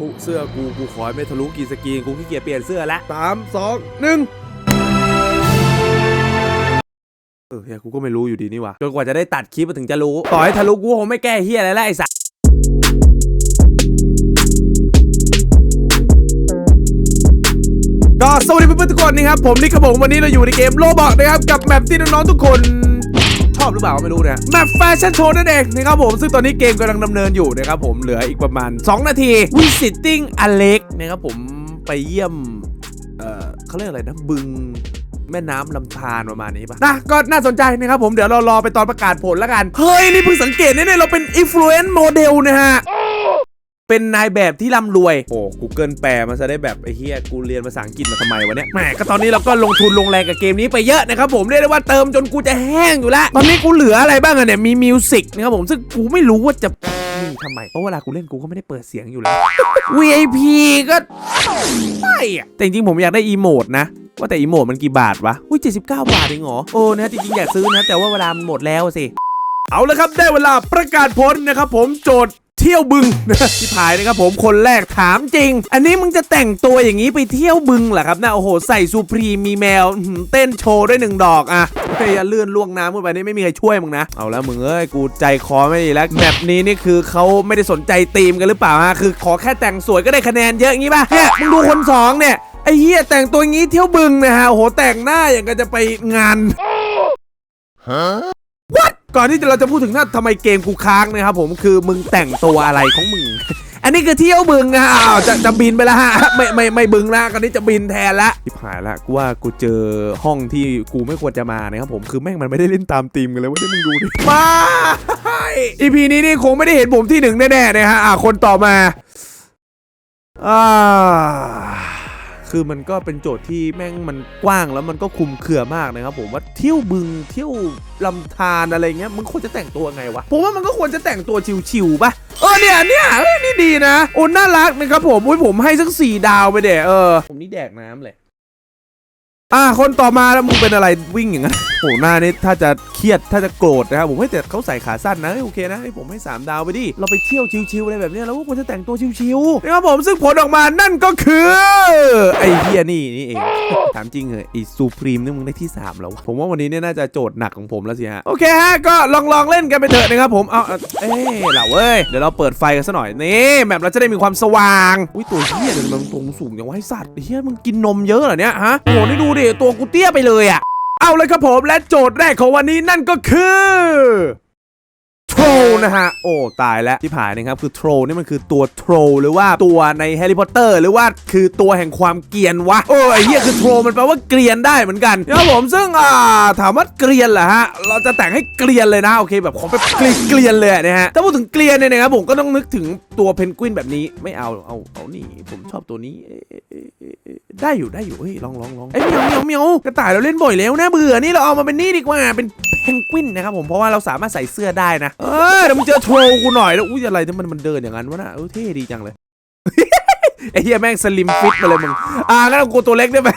ธุเสื้อกูกูขอให้ไม่ทะลุกีสกรีนกูขี้เกียจเปลี่ยนเสื้อละสามสองหนึ่งเออเฮียกูก็ไม่รู้อยู่ดีนี่หว่าจนกว่าจะได้ตัดคลิปมาถึงจะรู้ ต่อให้ทะลุกูคงไม่แก้เฮียอะไรแล้วไอ้สัสก็สวัสดีเพื่อนๆทุกคนนะครับผมนิกครับผมวันนี้เราอยู่ในเกมโลบอกนะครับกับแมปที่น้องๆทุกคน ชอบหรือเปล่าก็ไม่รู้นะแมปแฟชั่นโชว์นั่นเองนะครับผมซึ่งตอนนี้เกมกำลังดำเนินอยู่นะครับผมเหลืออีกประมาณ 2 นาที Visiting Alex นะครับผมไปเยี่ยมเอ่อเขาเรียกอะไรนะบึงแม่น้ำลำธารประมาณนี้ปะนะก็น่าสนใจนะครับผมเดี๋ยวเรารอไปตอนประกาศผลแล้วกัน เฮ้ย นี่เพิ่งสังเกตเนี่ยเราเป็นอินฟลูเอนซ์โมเดลนะฮะ เป็นนายแบบที่ร่ำรวย โอ้ Google แปลมาซะได้แบบไอ้เฮียกูเรียนภาษาอังกฤษมาทำไมวะเนี่ยแหมก็ตอนนี้เราก็ลงทุนลงแรงกับเกมนี้ไปเยอะนะครับผมเรียกได้ว่าเติมจนกูจะแห้งอยู่แล้วตอนนี้กูเหลืออะไรบ้างอะเนี่ยมีมิวสิกนะครับผมซึ่งกูไม่รู้ว่าจะมีทำไมเพราะเวลากูเล่นกูก็ไม่ได้เปิดเสียงอยู่แล้ว VIP ก็ไม่อะแต่จริงๆผมอยากได้อีโมดนะว่าแต่อีโมดมันกี่บาทวะ อุ้ย 79 บาทเองเหรอ โอ้นะจริงๆ อยากซื้อนะ แต่ว่าเวลามันหมดแล้วสิ เอาละครับ ได้เวลาประกาศผลนะครับผมโจทย์ เที่ยวบึงที่ผายนะครับผมคนแรกถามจริง อันนี้มึงจะแต่งตัวอย่างนี้ไปเที่ยวบึงเหรอครับนะโอ้โหใส่ซูพรีมีแมวเต้นโชว์ด้วยหนึ่งดอกอะเฮ้ยเลื่อนล่วงน้ำขึ้นไปนี่ไม่มีใครช่วยมึงนะเอาแล้วมึงเอ้ยกูใจคอไม่ดีแล้วแบบนี้นี่คือเขาไม่ได้สนใจธีมกันหรือเปล่าฮะคือขอแค่แต่งสวยก็ได้คะแนนเยอะอย่างงี้ป่ะเนี่ยมึงดูคนสองเนี่ยไอ้เหี้ยแต่งตัวอย่างงี้เที่ยวบึงนะฮะโอ้โหแต่งหน้าอย่างกับจะไปงาน ก่อนที่เราจะพูดถึงถ้าทำไมเกมกูค้างนะครับผมคือมึงแต่งตัวอะไรของมึง อันนี้คือเที่ยวบึงอะอ้าวจะจะบินไปแล้วฮะไม่ไม่ไม่บึงละกันนี้จะบินแทนละทิพหายละกูว่ากูเจอห้องที่กูไม่ควรจะมานะครับผมคือแม่งมันไม่ได้เล่นตามธีมกันเลยเว่าที่มึงดูดิมาอีพีนี้นี่คงไม่ได้เห็นผมที่หนึ่งแน่ๆนะฮะอะคนต่อมาอ่า คือมันก็เป็นโจทย์ที่แม่งมันกว้างแล้วมันก็คุมเครือมากนะครับผมว่าเที่ยวบึงเที่ยวลำธารอะไรเงี้ยมึงควรจะแต่งตัวไงวะผมว่ามันก็ควรจะแต่งตัวชิวๆป่ะเออเนี่ยเนี่ยเอ้ยนี่ดีนะโอ้น่ารักนะครับผมอุ้ยผมให้สักสี่ดาวไปเดี๋เออผมนี่แดกน้ำเลย อ่าคนต่อมาแล้วมึงเป็นอะไรวิ่งอย่างนั้นโหหน้านี่ถ้าจะเครียดถ้าจะโกรธนะครับผมให้แต่เขาใส่ขาสั้นนะโอเคนะให้ผมให้ 3 ดาวไปดิเราไปเที่ยวชิวๆอะไรแบบเนี้ยเราก็ควรจะแต่งตัวชิวๆนะครับผมซึ่งผลออกมานั่นก็คือไอ้เฮียนี่นี่เองถามจริงเหรอไอ้ซูพรีมนี่มึงได้ที่3แล้ววะผมว่าวันนี้เนี่ยน่าจะโจทย์หนักของผมแล้วสิฮะโอเคฮะก็ลองลองเล่นกันไปเถอะนะครับผมเอาเอาเอ้เหล่าเว้ยเดี๋ยวเราเปิดไฟกันซะหน่อยนี่แมปเราจะได้มีความสว่างอุ้ยตัวเฮียเดี๋ยวมันตรงสูงอย่างไว้สัตว์เฮียมึงกินนมเยอะเหรอเนี่ยฮะโอ้โหนี่ดูดิตัวกูเตี้ยไปเลยอะเอาเลยครับผมและโจทย์แรกของวันนี้นั่นก็คือ ทรนะฮะ โอ้ ตายแล้วที่ผ่านนะครับ คือโทรนี่มันคือตัวโทรหรือว่าตัวในแฮร์รี่พอตเตอร์หรือว่าคือตัวแห่งความเกรียนวะ โอ้ไอเหี้ยคือโทรมันแปลว่าเกรียนได้เหมือนกันนะครับผมซึ่งอ่าถามว่าเกรียนเหรอฮะ เราจะแต่งให้เกรียนเลยนะ โอเคแบบขอแบบเกรียนเกรียนเลยนะฮะ ถ้าพูดถึงเกรียนเนี่ยนะครับผมก็ต้องนึกถึงตัวเพนกวินแบบนี้ไม่เอาเอาเอานี่ผมชอบตัวนี้ได้อยู่ได้อยู่เฮ้ยลองลองลองเอ้ยเหมียวเหมียวเหมียวกระต่ายเราเล่นบ่อยแล้วนะเบื่อนี่เราเอามาเป็นนี่ดีกว่าเป็นเพนกวินนะครับผมเพราะว่าเราสามารถใส่เสื้อได้นะเออเดี๋ยวมึงเจอโทรกูหน่อยแล้วอุ้ยอะไรที่มันมันเดินอย่างนั้นวะน่ะเออเท่ดีจังเลยไอ้เหี้ยแม่งสลิมฟิตมาเลยมึง อ่างั้นกูตัวเล็กได้ไหม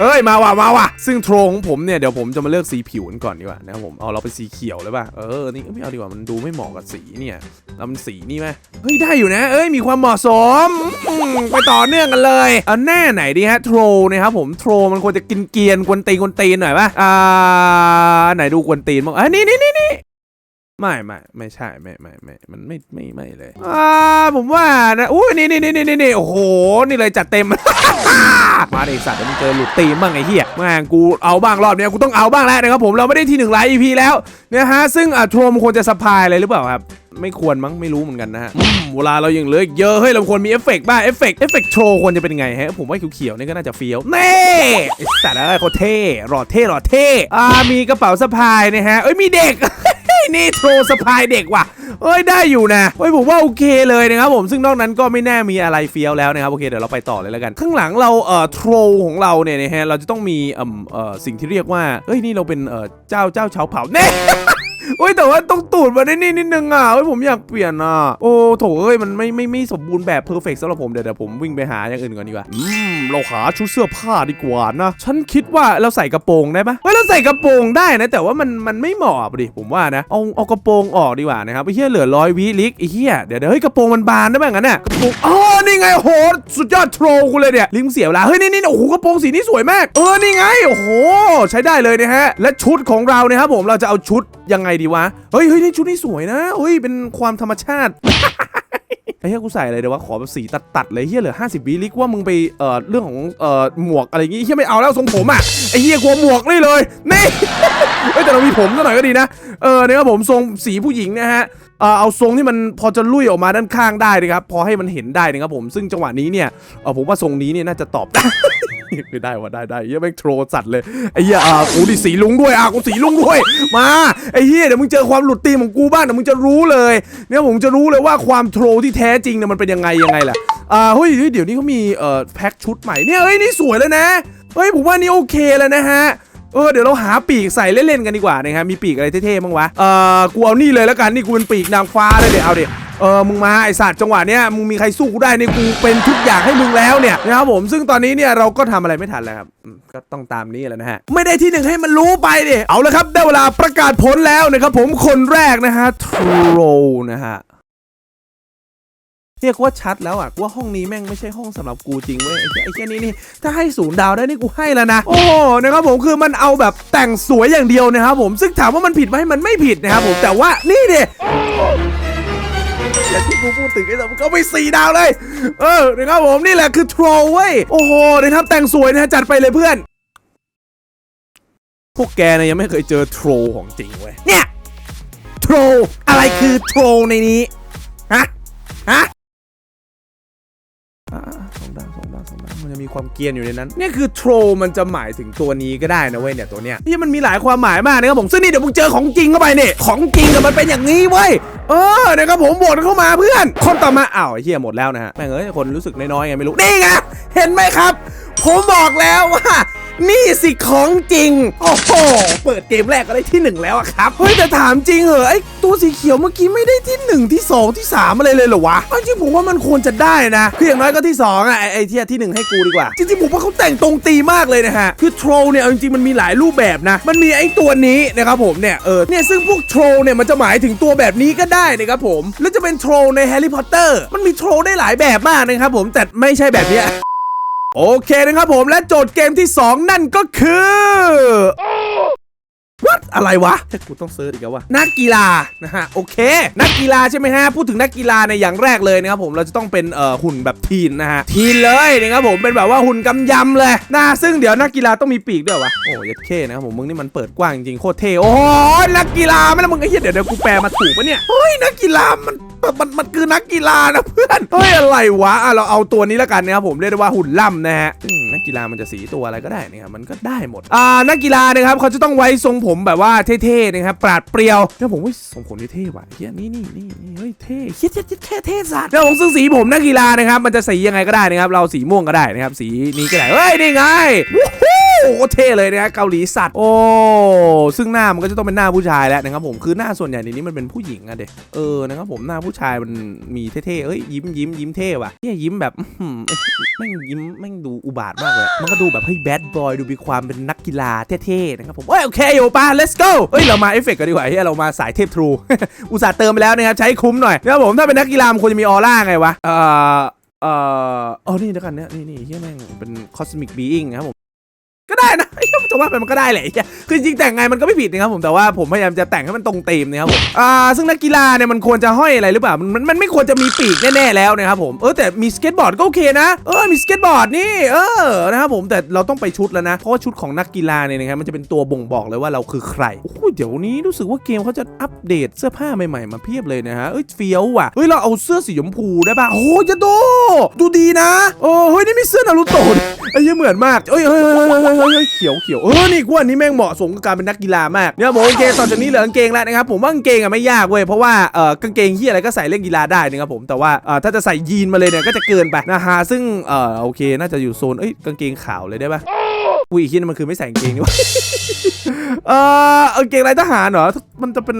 เอ้ยมาว่ะมาว่ะซึ่งโทรของผมเนี่ยเดี๋ยวผมจะมาเลือกสีผิวกันก่อนดีกว่านะครับผมเอาเราเป็นสีเขียวเลยป่ะเออนี่ไม่เอาดีกว่ามันดูไม่เหมาะกับสีเนี่ยเรามันสีนี่ไหมเฮ้ยได้อยู่นะ เอ้ยมีความเหมาะสมไปต่อเนื่องกันเลยเอาแน่ไหนดีฮะโทรนะครับผมโทรมันควรจะกินเกียนกวนตีนกวนตีนหน่อยป่ะอ่าไหนดูกวนตีนบ้างอะนี่นี่นี่ ไม่ไม่ไม่ใช่ไม่ไม่ไม่มันไม่ไม่ไม่เลยอ่าผมว่านะอุ้ยนี่นี่นี่นี่นี่โอ้โหนี่เลยจัดเต็ม มาดิสัตว์เดี๋ยวมึงเจอหลุดตีมบ้างไอ้เหี้ยแม่งกูเอาบ้างรอบเนี้ยกูต้องเอาบ้างแล้วนะครับผมเราไม่ได้ที่หนึ่งไลฟ์ EP แล้วเนะฮะซึ่งอะโทรมนควรจะสปายอะไรหรือเปล่าครับไม่ควรมั้งไม่รู้เหมือนกันนะฮะอืมเวลาเรายังเหลือเยอะเฮ้ยเราควรมีเอฟเฟกต์บ้างเอฟเฟกต์เอฟเฟกต์โชว์ควรจะเป็นไงฮะผมว่าเขียวๆนี่ก็น่าจะเฟี้ยวเน่อ้สัตว์เอ้ยโคเท่หล่อเท่หล่อเท่อ่ามีกระเป๋าสะพายนะฮะเอ้ยมีเด็ก นี่โทรสะพายเด็กว่ะเอ้ยได้อยู่นะเฮ้ยผมว่าโอเคเลยนะครับผมซึ่งนอกนั้นก็ไม่แน่มีอะไรเฟี้ยวแล้วนะครับโอเคเดี๋ยวเราไปต่อเลยแล้วกัน ข้างหลังเราเอ่อโทรของเราเนี่ยนะฮะเราจะต้องมีเอ่อเอ่อสิ่งที่เรียกว่าเอ้ยนี่เราเป็นเอ่อเจ้าเจ้าชาวเผ่าเน่ โอ้ยแต่ว่าต้องตูดมาได้นี่นิดนึงอะเฮ้ยผมอยากเปลี่ยนอะโอ้โถเอ้ยมันไม่ไม่ไม่สมบูรณ์แบบเพอร์เฟกสำหรับผมเดี๋ยวเดี๋ยวผมวิ่งไปหาอย่างอื่นก่อนดีกว่าอืมเราหาชุดเสื้อผ้าดีกว่านะฉันคิดว่าเราใส่กระโปรงได้ปะเฮ้ยเราใส่กระโปรงได้นะ แต่ว่ามันมันไม่เหมาะดิผมว่านะเอาเอากระโปรงออกดีกว่านะครับไอ้เหี้ยเหลือร้อยวิลิกไอ้เหี้ยเดี๋ยวเดี๋ยวเฮ้ยกระโปรงมันบานได้ไหมงั้นน่ะกระโปรงอ๋อนี่ไงโหสุดยอดโทรกูเลยเนี่ยลิงเสียเวลาเฮ้ยนี่นี่โอ้โหกระโปรงสีนี้สวยมากเออนี่ไงโอ้โหใช้ได้เลยนะฮะและชุดของเรานี่ยครับผมเราจะเอาชุดยังไงดีวะ เฮ้ยเฮ้ยนี่ชุดนี้สวยนะเฮ้ย เป็นความธรรมชาติไอ้เหี้ยกูใส่อะไรเดี๋ยววะขอแบบสีตัดๆเลยเฮียเหลือ50วิลิกว่ามึงไปเอ่อเรื่องของเอ่อหมวกอะไรอย่างงี้เฮียไม่เอาแล้วทรงผมอะไอ้เฮียกลัวหมวกนี่เลยนี่เอ้ยแต่เรามีผมซะหน่อยก็ดีนะเออเนี่ยครับผมทรงสีผู้หญิงนะฮะเอ่อเอาทรงที่มันพอจะลุยออกมาด้านข้างได้นะครับพอให้มันเห็นได้นะครับผมซึ่งจังหวะนี้เนี่ยเออผมว่าทรงนี้เนี่ยน่าจะตอบได้ คือได้ว่าได้ได้เฮียแม่งโทรสัตว์เลยไอ้เฮียอ่ากูดิสีลุงด้วยอะกูสีลุงด้วย มาไอ้เฮี้ยเดี๋ยวมึงเจอความหลุดตีมของกูบ้างเดี๋ยวมึงจะรู้เลยเนี่ยผมจะรู้เลยว่าความโทรที่แท้จริงเนี่ยมันเป็นยังไงยังไงล่ะอ่าเฮ้ยเฮ้ยเดี๋ยวนี้เขามีเอ่อแพ็คชุดใหม่เนี่ยเฮ้ยนี่สวยแล้วนะเฮ้ยผมว่านี่โอเคแล้วนะฮะเออเดี๋ยวเราหาปีกใส่เล่นๆกันดีกว่านะครับมีปีกอะไรเท่ๆบ้างวะเอ่อกูเอานี่เลยแล้วกันนี่กูเป็นปีกนางฟ้าเลยเดี๋ยวเอาเดี๋ยว เออมึงมาไอสัตว์จังหวะเนี้ยมึงมีใครสู้กูได้เนี่ยกูเป็นทุกอย่างให้มึงแล้วเนี่ยนะครับผมซึ่งตอนนี้เนี่ยเราก็ทำอะไรไม่ทันแล้วครับก็ต้องตามนี้แหละนะฮะไม่ได้ที่หนึ่งให้มันรู้ไปดิเอาละครับได้เวลาประกาศผลแล้วนะครับผมคนแรกนะฮะทรนะฮะเรียกว่าชัดแล้วอะว่าห้องนี้แม่งไม่ใช่ห้องสำหรับกูจริงเว้ยไอ้แค่นี้นี่ถ้าให้ศูนย์ดาวได้นี่กูให้แล้วนะ โอ้นะครับผมคือมันเอาแบบแต่งสวยอย่างเดียวนะครับผมซึ่งถามว่ามันผิดไหมมันไม่ผิดนะครับผมแต่ว่านี่เดิ อย่างที่กูพูดถึงไอ้สัสมันก็ไปสี่ดาวเลย เออนะครับผมนี่แหละคือโทรเว้ยโอ้โหนะครับแต่งสวยนะฮะจัดไปเลยเพื่อน พวกแกเนี่ยยังไม่เคยเจอโทรของจริงเว้ยเนี่ยโทรอะไรคือโทรในนี้ฮะฮะ มันจะมีความเกียนอยู่ในนั้นนี่คือโทรมันจะหมายถึงตัวนี้ก็ได้นะเว้ยเนี่ยตัวเนี้ยที่มันมีหลายความหมายมากนะครับผมซึ่งนี่เดี๋ยวมึงเจอของจริงเข้าไปเนี่ยของจริงอะมันเป็นอย่างนี้เว้ยเออนะครับผมหมดเข้ามาเพื่อน คนต่อมาอ้าวเฮียหมดแล้วนะฮะแม่งเอ้ยคนรู้สึกน้อยๆไงไม่รู้นี่ไงเห็นไหมครับ ผมบอกแล้วว่า นี่สิของจริง โอ้โห เปิดเกมแรกก็ได้ที่หนึ่งแล้วครับ เฮ้ยแต่ถามจริงเหรอไอตัวสีเขียวเมื่อกี้ไม่ได้ที่หนึ่งที่สองที่สามอะไรเลยเหรอวะจริงผมว่ามันควรจะได้นะคืออย่างน้อยก็ที่สองอะไอ้ไอที่ที่หนึ่งให้กูดีกว่า จริงๆผมว่าเขาแต่งตรงตีมากเลยนะฮะ คือโทรเนี่ยจริงๆมันมีหลายรูปแบบนะ มันมีไอ้ตัวนี้นะครับผมเนี่ยเออเนี่ยซึ่งพวกโทรเนี่ยมันจะหมายถึงตัวแบบนี้ก็ได้นะครับผมแล้วจะเป็นโทรในแฮร์รี่พอตเตอร์มันมีโทรได้หลายแบบมากนะครับผมแต่ไม่ใช่แบบเนี้ย โอเคนะครับผมและโจทย์เกมที่ 2 นั่นก็คือ วัดอะไรวะถ้ากูต้องเซิร์ชอีกแล้ววะนักกีฬานะฮะโอเค นักกีฬาใช่ไหมฮะพูดถึงนักกีฬาในยอย่างแรกเลยนะครับผมเราจะต้องเป็นเอ่อหุ่นแบบทีนนะฮะทีนเลยนะครับผมเป็นแบบว่าหุ่นกำยำเลยนะซึ่งเดี๋ยวนักกีฬาต้องมีปีกด้วยวะโอ้ยัดเข้นะครับผมมึงนี่มันเปิดกว้างจริงๆโคตรเท่โอ้โหนักกีฬาไม่ละมึงไอ้เหี้ยเดี๋ยวเดี๋ยวกูแปลมาถูกปะเนี่ยเฮ้ยนักกีฬามันมันมันคือนักกีฬานะเพื่อนเฮ้ยอะไรวะอะเราเอาตัวนี้แล้วกันนะครับผมเรียกได้ว่าหุ่นล่ำนะฮะอืมนักกีฬามันจะสีตัวอะไรก็ได้นะครับมันก็ได้หมดอ่านักกีฬานะครับเขาจะต้องไว้ทรงผมมแบบว่าเท่ๆนะครับปราดเปรียวแล้วผมว่าทรงผมนี่เท่ว่ะเฮียนี่นี่นี่นี่เฮ้ยเท่เฮียเท่เท่เท่สัตว์แล้วผมซึ่งสีผมนักกีฬานะครับมันจะสียังไงก็ได้นะครับ เราสีม่วงก็ได้นะครับ สีนี้ก็ได้เฮ้ยนี่ไง โคตรเท่เลยนะเกาหลีสัตว์ โอ้ ซึ่งหน้ามันก็จะต้องเป็นหน้าผู้ชายแล้วนะครับผม คือหน้าส่วนใหญ่ในนี้มันเป็นผู้หญิงอะเด็กเออ นะครับผม หน้าผู้ชายมันมีเท่ๆเอ้ย ยิ้มยิ้มยิ้มเท่ว่ะเนี่ยยิ้มแบบแม่งยิ้มแม่งดูอุบาทมากเลย มันก็ดูแบบเฮ้ยแบดบอย ดูมีความเป็นนักกีฬาเท่ๆนะครับผมเอ้ยโอเคโยป้า let's go เอ้ย เรามาเอฟเฟกต์กันดีกว่าเฮ้ยเรามาสายเทพทรู อุตส่าห์เติมไปแล้วนะครับ ใช้คุ้มหน่อยนะครับผม ถ้าเป็นนักกีฬามันควรจะมีออร่าไงวะ เอ่อเอ่ออ๋อนี่เดี๋ยวกันเนี่ยนี่นี่เฮียแม่งเป็นคอสมิกบีอิงครับผม ก็ได้นะ จะว่าไปมันก็ได้แหละไอ้เจ้คือจริงแต่งไงมันก็ไม่ผิดนะครับผมแต่ว่าผมพยายามจะแต่งให้มันตรงธีมนะครับผมอ่าซึ่งนักกีฬาเนี่ยมันควรจะห้อยอะไรหรือเปล่ามันมันไม่ควรจะมีปีกแน่ๆแล้วนะครับผมเออแต่มีสเก็ตบอร์ดก็โอเคนะเออมีสเก็ตบอร์ดนี่เออนะครับผมแต่เราต้องไปชุดแล้วนะเพราะว่าชุดของนักกีฬาเนี่ยนะครับมันจะเป็นตัวบ่งบอกเลยว่าเราคือใครโอ้เดี๋ยวนี้รู้สึกว่าเกมเขาจะอัปเดตเสื้อผ้าใหม่ๆมาเพียบเลยนะฮะเอ้ยเฟี้ยวว่ะเฮ้ยเราเอาเสื้อสีชมพูได้ป่ะโอ้ยจะดูดูดีนะโอ้เฮ้ยนี่มีเสื้อนารูโตะไอ้ยเหมือนมากเอ้ยเฮ้ยเฮ้ยเฮ้ยเฮ้ยเฮ้ยเฮ้ยเขียวเขียวเออนี่กูอันนี้แม่งเหมาะสมกับการเป็นนักกีฬามากเนี่ยผมโอเคต่อจากนี้เหลือกางเกงแล้วนะครับผมว่ากางเกงอะไม่ยากเว้ยเพราะว่าเออกางเกงที่อะไรก็ใส่เล่นกีฬาได้นะครับผมแต่ว่าเออถ้าจะใส่ยีนมาเลยเนี่ยก็จะเกินไปนะฮะซึ่งเออโอเคน่าจะอยู่โซนเอ้ยกางเกงขาวเลยได้ปะอุ้ยอีกทีนนมันคือไม่ใส่กางเกงนี่วะเออเกางเกงลายทหารเหรอมันจะเป็น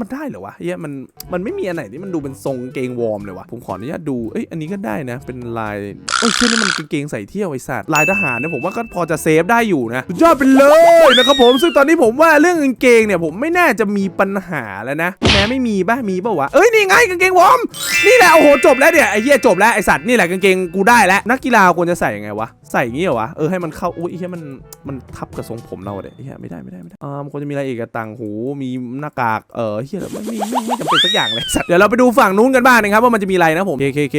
มันได้เหรอวะเฮียมันมันไม่มีอันไหนที่มันดูเป็นทรงเกงวอร์มเลยวะผมขออนุญาตดูเอ้ยอันนี้ก็ได้นะ เป็นลายเอ้ยเชื่อนี่มันกางเกงใส่เที่ยวไอ้สัตว์ลายทหารเนี่ยผมว่าก็พอจะเซฟได้อยู่นะยอดไปเลยนะครับผมซึ่งตอนนี้ผมว่าเรื่องกางเกงเนี่ยผมไม่น่าจะมีปัญหาแล้วนะแม้ไม่มีป่ะมีป่ะวะเอ้ยนี่ไงกางเกงวอร์มนี่แหละโอ้โหจบแล้วเนี่ยไอ้เหี้ยจบแล้วไอ้สัตว์นี่แหละกางเกงกูได้แล้วนักกีฬาควรจะใส่ยังไงวะ ใส่อย่างงี้เหรอวะ เออให้มันเข้า อุ้ยไอ้เหี้ยมันมันทับกับทรงผมเราเด็ไอ้เหี้ยไม่ได้ไม่ได้ไม่ได้อ่ามันควรจะมีอะไรอีกะต่างหู มีหน้ากาก เออเหี้ยไม่ไม่ไม่ไม่จำเป็นสักอย่างเลยสัตว์ เดี๋ยวเราไปดูฝั่งนู้นกันบ้างนะครับว่ามันจะมีอะไรนะผมเคเคเค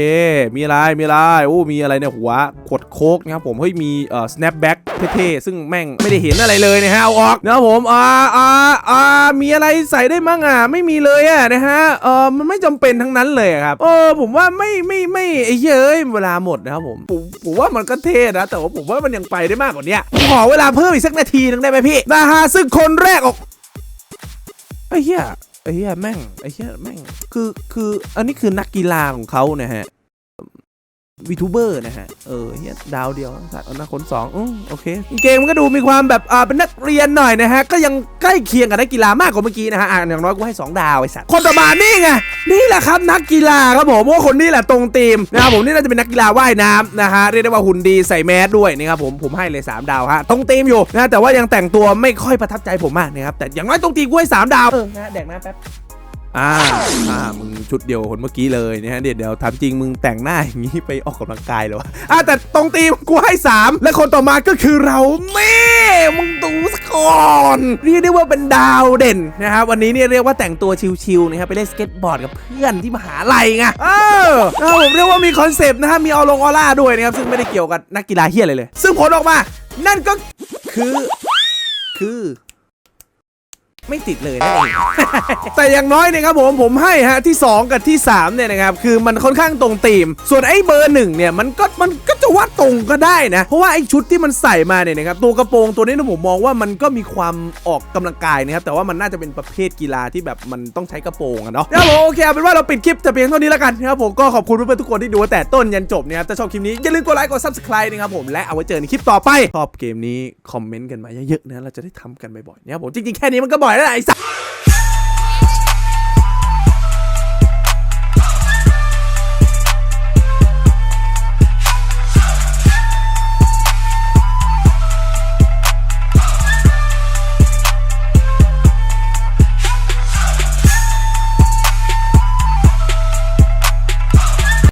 มีอะไร มีอะไรโอ้มีอะไรเนี่ยหัว ขวดโคกนะครับผม เฮ้ยมีเอ่อ snapback เท่ๆ ซึ่งแม่งไม่ได้เห็นอะไรเลยนะฮะ เอาออกนะครับผม อ่าอ่าอ่ามีอะไรใส่ได้มั่งอะ ไม่มีเลยอะนะฮะ เออมันไม่จำเป็นทั้งนั้นเลยครับ เออผมว่าไม่ไม่ไม่ไอ้เยเอ้ยเวลาหมดนะครับผม ผมผมว่ามันก็เท่นะแต่ว่าผมว่ามันยังไปได้มากกว่านี้ผมขอเวลาเพิ่มอีกสักนาทีนึงได้ไหมพี่นะฮะซึ่งคนแรกออกไอ้เหี้ยไอ้เหี้ยแม่งไอ้เหี้ยแม่งคือคืออันนี้คือนักกีฬาของเขานะฮะ วีทูเบอร์นะฮะ เออเฮียดาวเดียวสัตว์อนาคนสองอืมโอเค เกมมันก็ดูมีความแบบอ่าเป็นนักเรียนหน่อยนะฮะ ก็ยังใกล้เคียงกับนักกีฬามากกว่าเมื่อกี้นะฮะอ่าอย่างน้อยกูให้ 2 ดาวไอ้สัตว์คนต่อมานี่ไงนี่แหละครับนักกีฬาครับผมว่าคนนี้แหละตรงทีมนะครับผมนี่น่าจะเป็นนักกีฬาว่ายน้ำนะฮะเรียกได้ว่าหุ่นดีใส่แมสด้วยนะครับผมผมให้เลย 3 ดาวฮะตรงทีมอยู่นะแต่ว่ายังแต่งตัวไม่ค่อยประทับใจผมมากนะครับแต่อย่างน้อยตรงทีมกูให้3ดาวเออนะแดกนะแป๊บ อ่าอ่ามึงชุดเดียวคนเมื่อกี้เลยนะฮะเดี๋ยวเดี๋ยวถามจริงมึงแต่งหน้าอย่างนี้ไปออกกำลังกายเหรอวะอ่าแต่ตรงตีมกูให้ 3 และคนต่อมาก็คือเราแม่มึงดูสก่อนเรียกได้ว่าเป็นดาวเด่นนะครับวันนี้เนี่ยเรียกว่าแต่งตัวชิลๆนะครับไปเล่นสเก็ตบอร์ดกับเพื่อนที่มหาลัยไงเออนะครับผมเรียกว่ามีคอนเซปต์นะฮะมีออลงออร่าด้วยนะครับซึ่งไม่ได้เกี่ยวกับนักกีฬาเฮียอะไรเลย ซึ่งผลออกมา นั่นก็คือ คือ ไม่ติดเลยนั่นเอง แต่อย่างน้อยเนี่ยครับผมผมให้ฮะที่ 2 กับที่ 3 เนี่ยนะครับ คือมันค่อนข้างตรงธีม ส่วนไอ้เบอร์หนึ่งเนี่ยมันก็มันก็จะว่าตรงก็ได้นะ เพราะว่าไอ้ชุดที่มันใส่มาเนี่ยนะครับตัวกระโปรงตัวนี้นะผมมองว่ามันก็มีความออกกำลังกายนะครับแต่ว่ามันน่าจะเป็นประเภทกีฬาที่แบบมันต้องใช้กระโปรงอะเนาะนะครับผมโอเคเอาเป็นว่าเราปิดคลิปแต่เพียงเท่านี้แล้วกันนะครับผมก็ขอบคุณเพื่อนๆทุกคนที่ดูแต่ต้นยันจบนะครับถ้าชอบคลิปนี้อย่าลืมกดไลค์กด subscribe นะครับผมและเอาไว้เจอในคลิปต่อไปชอบเกมนี้คอมเมนต์กันมาเยอะๆนะเราจะได้ทำกันบ่อยๆนะครับผมจริงๆแค่นี้มันก็บ่อยแล้